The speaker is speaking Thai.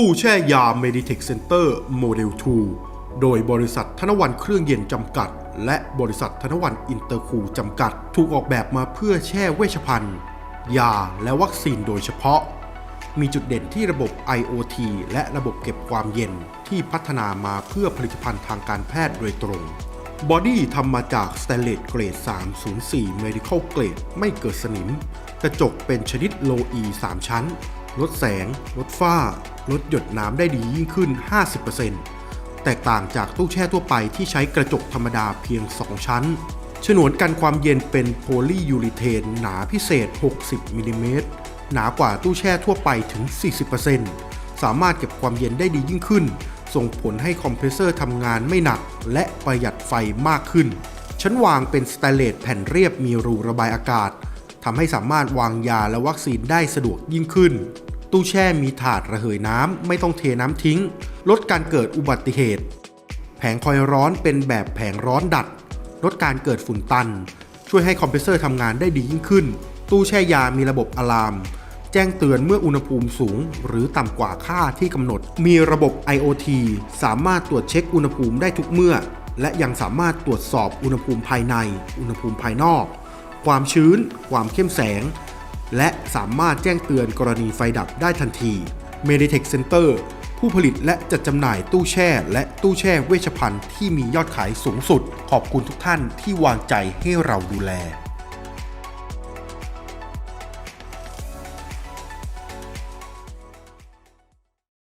ตู้แช่ยา Meditech Center Model 2 โดยบริษัทธนวันเครื่องเย็นจำกัด และบริษัทธนวันอินเตอร์คูจำกัด ถูกออกแบบมาเพื่อแช่เวชภัณฑ์ ยาและวัคซีนโดยเฉพาะ มีจุดเด่นที่ระบบ IoT และระบบเก็บความเย็นที่พัฒนามาเพื่อผลิตภัณฑ์ทางการแพทย์โดยตรง บอดี้ทำมาจากส t ต n เลสเกรด 304 Medical Grade ไม่เกิดสนิม กระจกเป็นชนิด Low E 3ชั้น ลดแสง ลดฝ้า ลดหยดน้ำได้ดียิ่งขึ้น 50%แตกต่างจากตู้แช่ทั่วไปที่ใช้กระจกธรรมดาเพียง 2 ชั้น ฉนวนกันความเย็นเป็นโพลียูริเทนหนาพิเศษ 60มิลลิเมตรหนากว่าตู้แช่ทั่วไปถึง 40%สามารถเก็บความเย็นได้ดียิ่งขึ้น ส่งผลให้คอมเพรสเซอร์ทำงานไม่หนัก และประหยัดไฟมากขึ้น ชั้นวางเป็นสแตนเลสแผ่นเรียบมีรูระบายอากาศทำให้สามารถวางยาและวัคซีนได้สะดวกยิ่งขึ้น ตู้แช่มีถาดระเหยน้ำไม่ต้องเทน้ำทิ้ง ลดการเกิดอุบัติเหตุ แผงคอยร้อนเป็นแบบแผงร้อนดัด ลดการเกิดฝุ่นตัน ช่วยให้คอมเพรสเซอร์ทำงานได้ดียิ่งขึ้น ตู้แช่ยามีระบบอะลาม แจ้งเตือนเมื่ออุณหภูมิสูง หรือต่ำกว่าค่าที่กำหนด มีระบบ IoT สามารถตรวจเช็คอุณหภูมิได้ทุกเมื่อ และยังสามารถตรวจสอบอุณหภูมิภายใน อุณหภูมิภายนอก ความชื้น ความเข้มแสง และสามารถแจ้งเตือนกรณีไฟดับได้ทันที Meditech Center ผู้ผลิตและจัดจำหน่ายตู้แช่ และตู้แช่เวชภัณฑ์ที่มียอดขายสูงสุด ขอบคุณทุกท่านที่วางใจให้เราดูแล